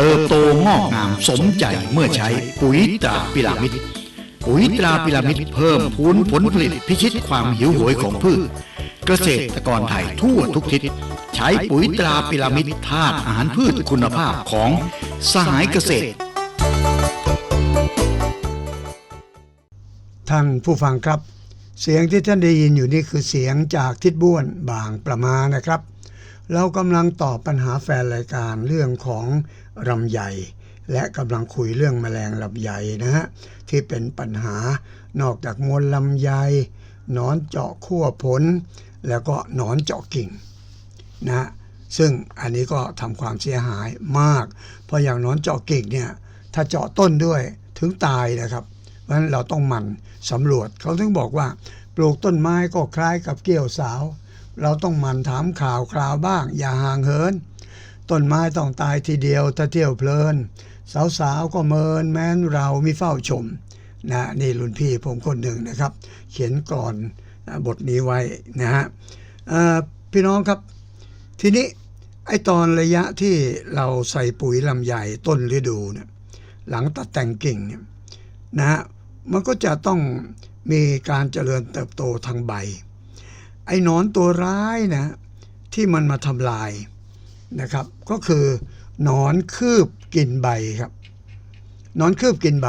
เติบโตงอกงามสมใจเมื่อใช้ปุ๋ยตราพิรามิดปุ๋ยตราพิรามิดเพิ่มพูนผลผลิตพิชิตความหิวโหยของพืช เกษตรกรไทยทั่วทุกทิศใช้ปุ๋ยตราพิรามิดธาตุอาหารพืชคุณภาพของสหายเกษตรท่านผู้ฟังครับ เสียงที่ท่านได้ยินอยู่นี่คือเสียงจากทิดบ้วนบางประมานะครับ เรากำลังตอบปัญหาแฟนรายการเรื่องของลำไยและกำลังคุยเรื่องแมลงลำไยนะฮะที่เป็นปัญหานอกจากมวลลำไยหนอนเจาะขั้วผล แล้วก็นอนเจาะกิ่งนะฮะซึ่งอันนี้ก็ทำความเสียหายมาก เพราะอย่างนอนเจาะกิ่งเนี่ยถ้าเจาะต้นด้วยถึงตายนะครับเพราะฉะนั้นเราต้องหมั่นสำรวจเขาถึงบอกว่า ปลูกต้นไม้ก็คล้ายกับเกี่ยวสาว เราต้องหมั่นถามข่าวคราวบ้าง อย่าห่างเหิน ต้นไม้ต้องตายทีเดียวถ้าเที่ยวเพลิน สาวๆก็เมินแม้นเรามีเฝ้าชมนะนี่รุ่นพี่ผมคนหนึ่งนะครับ เขียนก่อนบทนี้ไว้นะฮะพี่น้องครับ ทีนี้ไอตอนระยะที่เราใส่ปุ๋ยลำไยต้นฤดูเนี่ยหลังตัดแต่งกิ่งเนี่ยนะฮะมันก็จะต้องมีการเจริญเติบโตทางใบ ไอ้หนอนตัวร้ายนะที่มันมาทำลายนะครับ ก็คือหนอนคืบกินใบครับหนอนคืบกินใบ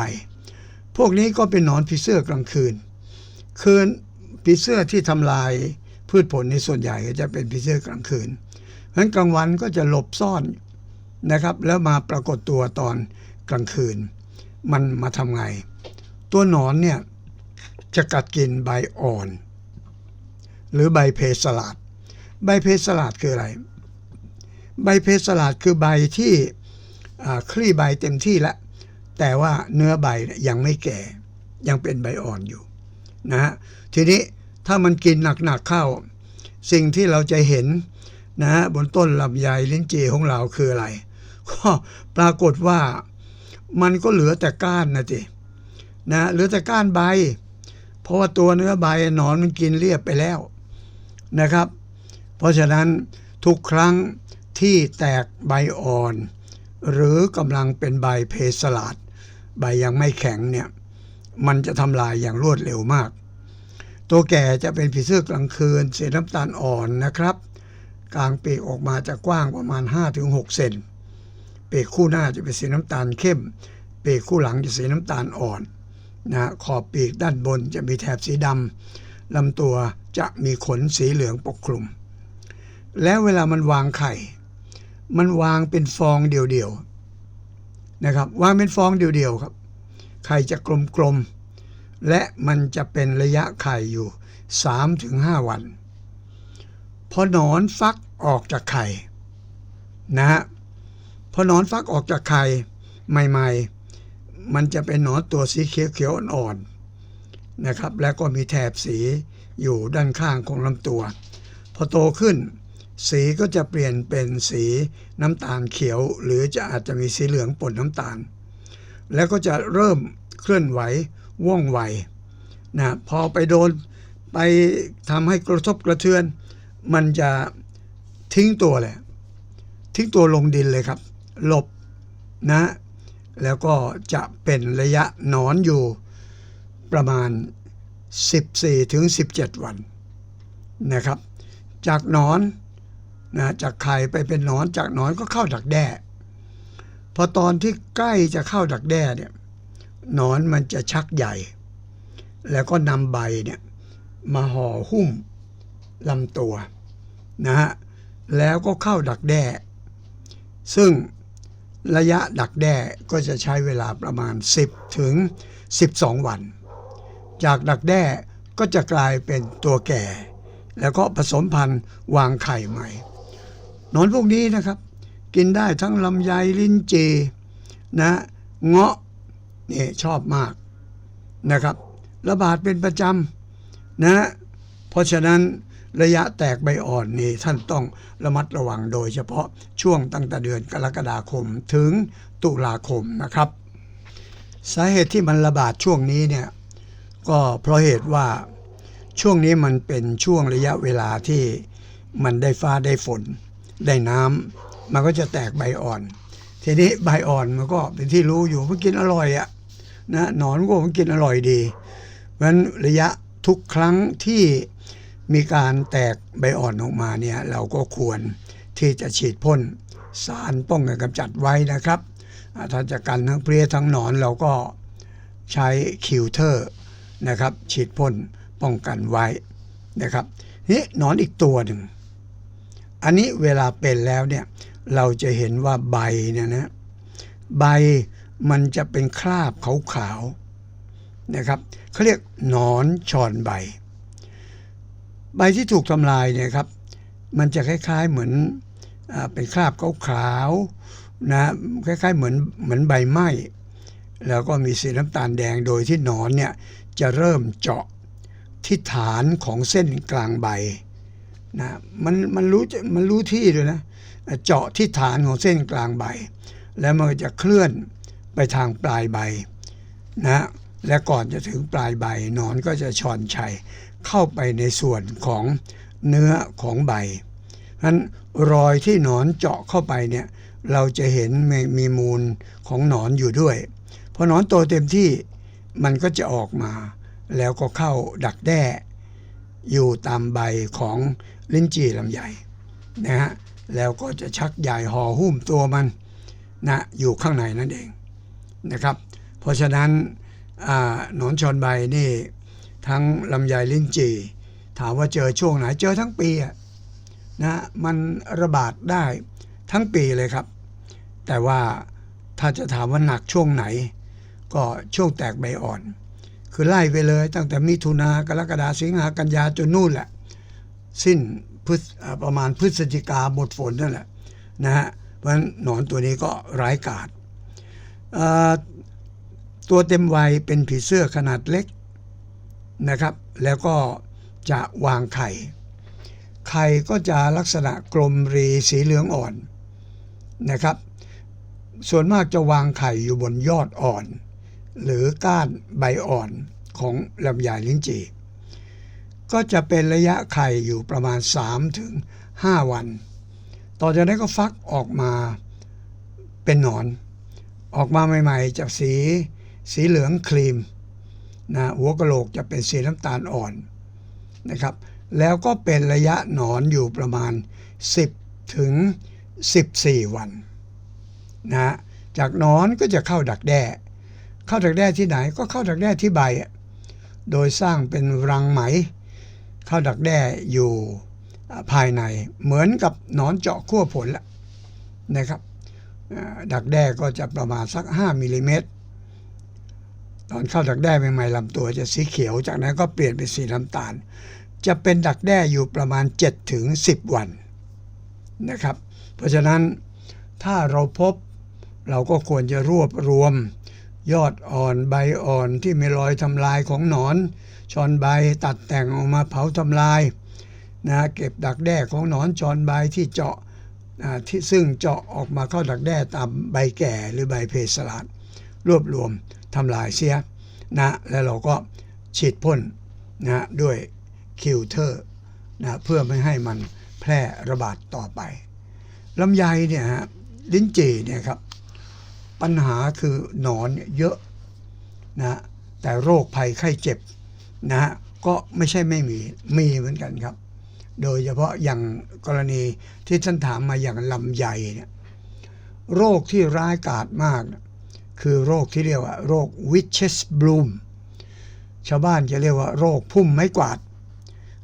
พวกนี้ก็เป็นหนอนผีเสื้อกลางคืน คืนผีเสื้อที่ทำลายพืชผลในส่วนใหญ่ก็จะเป็นผีเสื้อกลางคืนเพราะฉะนั้นกลางวันก็จะหลบซ่อนนะครับ แล้วมาปรากฏตัวตอนกลางคืน มันมาทำไง ตัวหนอนเนี่ยจะกัดกินใบอ่อน หรือใบเพสลาดใบเพสลาดคืออะไร ใบเพสลาดคือใบที่คลี่ใบเต็มที่แล้วแต่ว่าเนื้อใบยังไม่แก่ยังเป็นใบอ่อนอยู่นะฮะทีนี้ถ้ามันกินหนักๆเข้า สิ่งที่เราจะเห็นนะฮะบนต้นลำไยลิ้นจี่ของเราคืออะไร ก็ปรากฏว่ามันก็เหลือแต่ก้านนะจินะเหลือแต่ก้านใบ เพราะว่าตัวเนื้อใบหนอนมันกินเรียบไปแล้ว นะครับ เพราะฉะนั้นทุกครั้งที่แตกใบอ่อน หรือกำลังเป็นใบเพสลาดใบยังไม่แข็งเนี่ยมันจะทำลายอย่างรวดเร็วมาก ตัวแก่จะเป็นผีเสื้อกลางคืนสีน้ำตาลอ่อนนะครับ กลางปีกออกมาจะกว้างประมาณ 5-6 เซนปีกคู่หน้าจะเป็นสีน้ำตาลเข้ม ปีกคู่หลังจะสีน้ำตาลอ่อนนะขอบปีกด้านบนจะมีแถบสีดำ ลำตัวจะมีขนสีเหลืองปกคลุม แล้วเวลามันวางไข่ มันวางเป็นฟองเดียวๆนะครับ วางเป็นฟองเดียวๆครับ ไข่จะกลมๆ และมันจะเป็นระยะไข่อยู่ 3-5 วัน พอหนอนฟักออกจากไข่นะฮะพอหนอนฟักออกจากไข่ใหม่ ๆ มันจะเป็นหนอนตัวสีเขียวๆอ่อนๆ นะครับ แล้วก็มีแถบสีอยู่ด้านข้างของลำตัว พอโตขึ้น สีก็จะเปลี่ยนเป็นสีน้ำตาลเขียว หรือจะอาจจะมีสีเหลืองปนน้ำตาล แล้วก็จะเริ่มเคลื่อนไหวว่องไวนะพอไปโดนไปทำให้กระทบกระเทือน มันจะทิ้งตัวเลยทิ้งตัวลงดินเลยครับ หลบนะ แล้วก็จะเป็นระยะนอนอยู่ ประมาณ 14 ถึง 17 วันนะครับ จากนอนนะจากไข่ไปเป็นนอนจากนอนก็เข้าดักแด้พอตอนที่ใกล้จะเข้าดักแด้เนี่ยนอนมันจะชักใหญ่ แล้วก็นำใบเนี่ยมาห่อหุ้มลำตัวนะฮะแล้วก็เข้าดักแด้ ซึ่งระยะดักแด้ก็จะใช้เวลาประมาณ 10 ถึง 12 วัน จากดักแด้ก็จะกลายเป็นตัวแก่ แล้วก็ผสมพันธุ์วางไข่ใหม่ นอนพวกนี้นะครับ กินได้ทั้งลำไยลิ้นเจนะเงาะนี่ชอบมากนะครับ ระบาดเป็นประจำนะเพราะฉะนั้นระยะแตกใบอ่อนนี่ท่านต้องระมัดระวังโดยเฉพาะช่วงตั้งแต่เดือนกรกฎาคมถึงตุลาคมนะครับ สาเหตุที่มันระบาดช่วงนี้เนี่ย ก็เพราะเหตุว่าช่วงนี้มันเป็นช่วงระยะเวลาที่มันได้ฟ้าได้ฝน ได้น้ำมันก็จะแตกใบอ่อน ทีนี้ใบอ่อนมันก็เป็นที่รู้อยู่มันกินอร่อยอะนะหนอนก็มันกินอร่อยดี เพราะฉะนั้นระยะทุกครั้งที่มีการแตกใบอ่อนออกมาเนี่ยเราก็ควรที่จะฉีดพ่นสารป้องกันกำจัดไว้นะครับถ้าจะกันทั้งเพลี้ยทั้งหนอนเราก็ใช้คิวเทอร์ นะครับ ฉีดพ่นป้องกันไว้นะครับนี่หนอนอีกตัวหนึ่ง อันนี้เวลาเป็นแล้วเนี่ยเราจะเห็นว่าใบเนี่ยนะใบมันจะเป็นคราบขาวๆนะครับเขาเรียกหนอนชอนใบ ใบที่ถูกทำลายเนี่ยครับ มันจะคล้ายๆเหมือนอเป็นคราบขาวๆนะคล้ายๆเหมือนเหมือนใบไหม้ แล้วก็มีสีน้ำตาลแดงโดยที่หนอนเนี่ยจะเริ่มเจาะที่ฐานของเส้นกลางใบนะมันมันรู้มันรู้ที่ด้วยนะเจาะที่ฐานของเส้นกลางใบ แล้วมันจะเคลื่อนไปทางปลายใบนะและก่อนจะถึงปลายใบหนอนก็จะชอนชัยเข้าไปในส่วนของเนื้อของใบนั้นรอยที่หนอนเจาะเข้าไปเนี่ยเราจะเห็นมีมีมูลของหนอนอยู่ด้วย พอหนอนโตเต็มที่มันก็จะออกมา แล้วก็เข้าดักแด้ อยู่ตามใบของลิ้นจี่ลำไยนะฮะแล้วก็จะชักใหญ่ห่อหุ้มตัวมันนะอยู่ข้างในนั่นเองนะครับ เพราะฉะนั้นหนอนชอนใบนี่ทั้งลำไยลิ้นจี่ ถามว่าเจอช่วงไหนเจอทั้งปีอะนะมันระบาดได้ทั้งปีเลยครับ แต่ว่าถ้าจะถามว่าหนักช่วงไหน ก็ช่วงแตกใบอ่อน คือไล่ไปเลยตั้งแต่มิถุนากรกฎาสิงหากันยาจนนู่นแหละ สิ้นพฤษประมาณพฤศจิกาหมดฝนนั่นแหละนะฮะเพราะฉะนั้นหนอนตัวนี้ก็ร้ายกาจตัวเต็มวัยเป็นผีเสื้อขนาดเล็กนะครับ แล้วก็จะวางไข่ ไข่ก็จะลักษณะกลมรีสีเหลืองอ่อนนะครับ ส่วนมากจะวางไข่อยู่บนยอดอ่อน หรือก้านใบอ่อนของลำไยลิ้นจี่ก็จะเป็นระยะไข่อยู่ประมาณ 3 ถึง 5 วัน ต่อจากนั้นก็ฟักออกมาเป็นหนอน ออกมาใหม่ๆจากสีสีเหลืองครีมนะหัวกะโหลกจะเป็นสีน้ำตาลอ่อนนะครับ แล้วก็เป็นระยะหนอนอยู่ประมาณ 10 ถึง 14 วันนะฮะจากหนอนก็จะเข้าดักแด้ เข้าดักแด้ที่ไหนก็เข้าดักแด้ที่ใบ โดยสร้างเป็นรังไหม เข้าดักแด้อยู่ภายใน เหมือนกับหนอนเจาะขั้วผลละนะครับดักแด้ก็จะประมาณสัก 5มิลลิเมตรตอนเข้าดักแด้ใหม่ๆลำตัวจะสีเขียว จากนั้นก็เปลี่ยนเป็นสีน้ำตาล จะเป็นดักแด้อยู่ประมาณ7ถึง10 วันนะครับ เพราะฉะนั้นถ้าเราพบเราก็ควรจะรวบรวม ยอดอ่อนใบอ่อนที่มีรอยทำลายของหนอนชอนใบตัดแต่งออกมาเผาทำลายนะเก็บดักแด้ของหนอนชอนใบที่เจาะอ่าที่ซึ่งเจาะออกมาเข้าดักแด้ตามใบแก่หรือใบเพสลัดรวบรวมทำลายเสียนะแล้วเราก็ฉีดพ่นนะด้วยคิวเทอร์นะเพื่อไม่ให้มันแพร่ระบาดต่อไปลำไยเนี่ยฮะลิ้นจี่เนี่ยครับ ปัญหาคือหนอนเนี่ยเยอะนะแต่โรคภัยไข้เจ็บนะฮะก็ไม่ใช่ไม่มีมีเหมือนกันครับ โดยเฉพาะอย่างกรณีที่ท่านถามมาอย่างลำไยเนี่ยโรคที่ร้ายกาจมากนะคือโรคที่เรียกว่า โรค witches bloom ชาวบ้านจะเรียกว่าโรคพุ่มไม้กวาด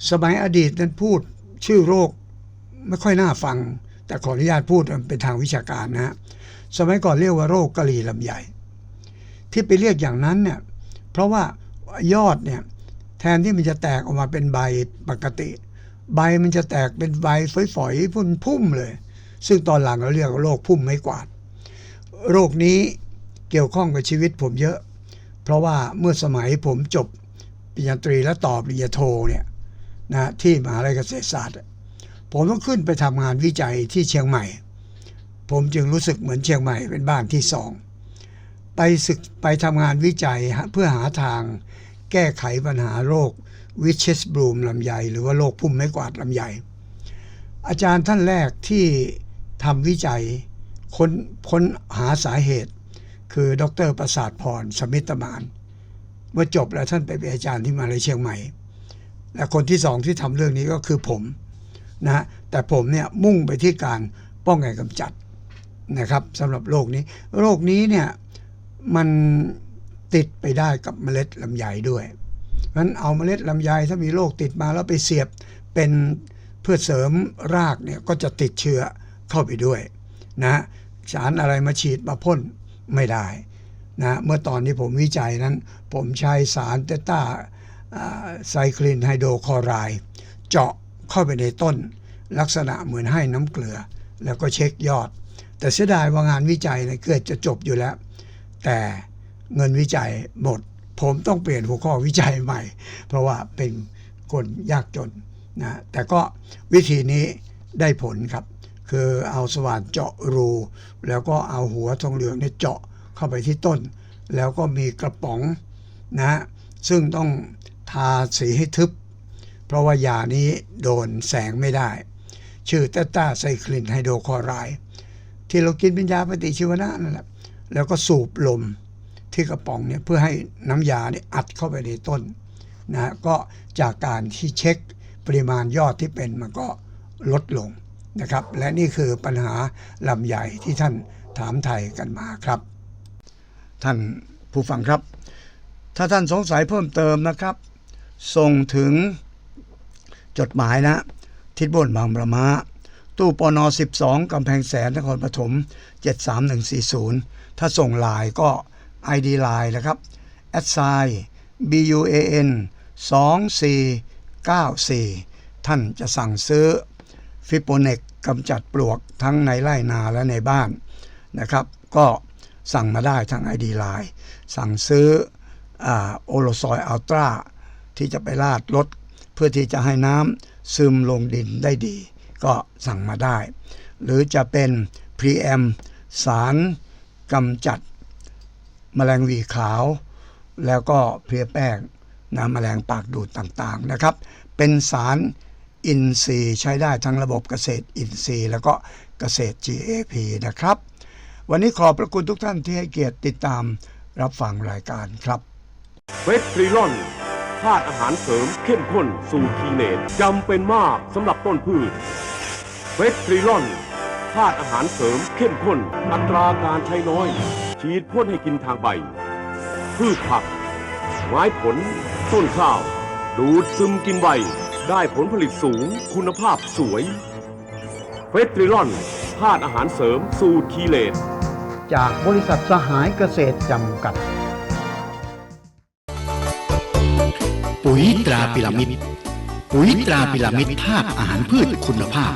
สมัยอดีตนั้นพูดชื่อโรคไม่ค่อยน่าฟัง แต่ขออนุญาตพูดเป็นทางวิชาการนะฮะ สมัยก่อนเรียกว่าโรคกะหรี่ลำไยที่ไปเรียกอย่างนั้นเนี่ยเพราะว่ายอดเนี่ยแทนที่มันจะแตกออกมาเป็นใบปกติ ใบมันจะแตกเป็นใบฝอยๆพุ่มเลย ซึ่งตอนหลังเราเรียกว่าโรคพุ่มไม้กวาด โรคนี้เกี่ยวข้องกับชีวิตผมเยอะ เพราะว่าเมื่อสมัยผมจบปริญญาตรีและต่อปริญญาโทเนี่ยนะที่มหาลัยเกษตรศาสตร์ ผมต้องขึ้นไปทำงานวิจัยที่เชียงใหม่ ผมจึงรู้สึกเหมือนเชียงใหม่เป็นบ้านที่สองไปศึกไปทำงานวิจัยเพื่อหาทางแก้ไขปัญหาโรควิชเชสบลูมลำไยหรือว่าโรคพุ่มไม้กวาดลำไย อาจารย์ท่านแรกที่ทำวิจัยค้นค้นหาสาเหตุ คือดรประสาทพรสมิตมานเมื่อจบแล้วท่านไปเป็นอาจารย์ที่มหาลัยเชียงใหม่ และคนที่สองที่ทำเรื่องนี้ก็คือผมนะแต่ผมเนี่ยมุ่งไปที่การป้องกันกำจัด นะครับสำหรับโรคนี้ โรคนี้เนี่ยมันติดไปได้กับเมล็ดลำไยด้วยงั้นเอาเมล็ดลำไยถ้ามีโรคติดมาแล้วไปเสียบเป็นเพื่อเสริมรากเนี่ยก็จะติดเชื้อเข้าไปด้วยนะสารอะไรมาฉีดมาพ่นไม่ได้นะเมื่อตอนที่ผมวิจัยนั้น ผมใช้สารเตต้าไซคลินไฮโดรคอไรเจาะเข้าไปในต้น ลักษณะเหมือนให้น้ำเกลือ แล้วก็เช็คยอด แต่เสียดายว่างานวิจัยเนี่ยเกิดจะจบอยู่แล้ว แต่เงินวิจัยหมด ผมต้องเปลี่ยนหัวข้อวิจัยใหม่ เพราะว่าเป็นคนยากจนนะแต่ก็วิธีนี้ได้ผลครับ คือเอาสว่านเจาะรู แล้วก็เอาหัวทองเหลืองเนี่ยเจาะเข้าไปที่ต้น แล้วก็มีกระป๋องนะซึ่งต้องทาสีให้ทึบ เพราะว่ายานี้โดนแสงไม่ได้ ชื่อเตต้าไซคลินไฮโดรคอไรด์ ที่เรากินเป็นยาปฏิชีวนะนั่นแหละแล้วก็สูบลมที่กระป๋องเนี่ยเพื่อให้น้ำยาเนี่ยอัดเข้าไปในต้นนะก็จากการที่เช็คปริมาณยอดที่เป็นมันก็ลดลงนะครับ และนี่คือปัญหาลำใหญ่ที่ท่านถามไทยกันมาครับ ท่านผู้ฟังครับ ถ้าท่านสงสัยเพิ่มเติมนะครับ ส่งถึงจดหมายนะ ทิศบนบางประมา ตู้ปน12 กำแพงแสนนครปฐม73140 ถ้าส่งไลน์ก็ ID ไลน์นะครับ a d s i BUAN 2494 ท่านจะสั่งซื้อฟิโปเนกกำจัดปลวกทั้งในไร่นาและในบ้านนะครับ ก็สั่งมาได้ทาง ID ไลน์สั่งซื้อโอโลซอยอัลตราที่จะไปลาดรถเพื่อที่จะให้น้ำซึมลงดินได้ดี ก็สั่งมาได้ หรือจะเป็นพรีแอมสารกำจัดแมลงวีขาว แล้วก็เพลียแป้งน้ำแมลงปากดูดต่างๆนะครับ เป็นสารอินทรีย์ใช้ได้ทั้งระบบเกษตรอินทรีย์ แล้วก็เกษตร GAP นะครับ วันนี้ขอบพระคุณทุกท่านที่ให้เกียรติติดตามรับฟังรายการครับเวสทริลอนธาตุอาหารเสริมเข้มข้นสูตรคีเนตจำเป็นมากสำหรับต้นพืช เวสทริลอนธาตุอาหารเสริมเข้มข้น อัตราการใช้น้อย ฉีดพ่นให้กินทางใบ พืชผัก ไม้ผล ต้นข้าว ดูดซึมกินไวได้ผลผลิตสูง คุณภาพสวย เวสทริลอนธาตุอาหารเสริมสูตรคีเลตจากบริษัทสหายเกษตรจำกัด ปุ๋ยตราพิรามิด ปุ๋ยตราพิรามิดธาตุอาหารพืชคุณภาพ